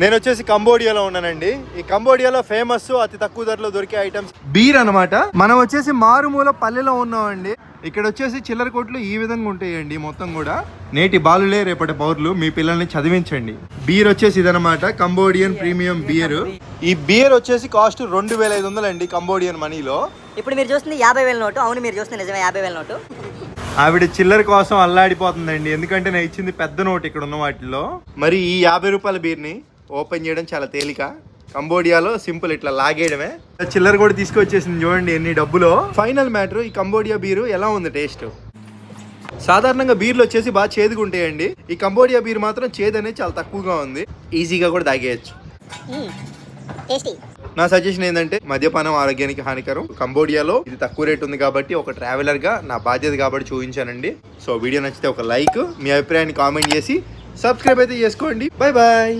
నేను వచ్చేసి కంబోడియాలో ఉన్నానండి. ఈ కంబోడియాలో ఫేమస్ అతి తక్కువ ధరలో దొరికే ఐటమ్స్ బీర్ అన్నమాట. మనం వచ్చేసి మారుమూల పల్లెలో ఉన్నామండి. ఇక్కడ వచ్చేసి చిల్లర కొట్లు ఈ విధంగా ఉంటాయండి మొత్తం కూడా. నేటి బాలులే రేపటి పౌరులు మీ పిల్లల్ని చదివించండి. బీర్ వచ్చేసి ఇదనమాట కంబోడియన్ ప్రీమియం బియర్ ఈ బియర్ వచ్చేసి కాస్ట్ రెండు వేల ఐదు వందలండి కంబోడియన్ మనీలో. ఇప్పుడు మీరు చూస్తుంది యాభై వేల నోటు అవును మీరు చూస్తుంది నిజమే యాభై వేల నోటు. ఆవిడ చిల్లర కోసం అల్లాడిపోతుందండి. ఎందుకంటే నేను ఇచ్చింది పెద్ద నోట్ ఇక్కడ ఉన్న వాటిలో. మరి ఈ యాభై రూపాయల బీర్ని ఓపెన్ చేయడం చాలా తేలిక. కంబోడియాలో సింపుల్ ఇట్లా లాగేయడమే. చిల్లర కూడా తీసుకొచ్చేసింది చూడండి ఎన్ని డబ్బులో. ఫైనల్ మ్యాటర్ ఈ కంబోడియా బీరు ఎలా ఉంది టేస్ట్ సాధారణంగా బీర్లు వచ్చేసి బాగా చేదుగా ఉంటాయండి ఈ కంబోడియా బీర్ మాత్రం చేదు అనేది చాలా తక్కువగా ఉంది. ఈజీగా కూడా తాగేయచ్చు. నా సజెషన్ ఏంటంటే మద్యపానం ఆరోగ్యానికి హానికరం. కంబోడియాలో ఇది తక్కువ రేట్ ఉంది కాబట్టి ఒక ట్రావెలర్గా నా బాధ్యత కాబట్టి చూపించానండి. సో వీడియో నచ్చితే ఒక లైక్ మీ అభిప్రాయాన్ని కామెంట్ చేసి సబ్స్క్రైబ్ అయితే చేసుకోండి. Bye bye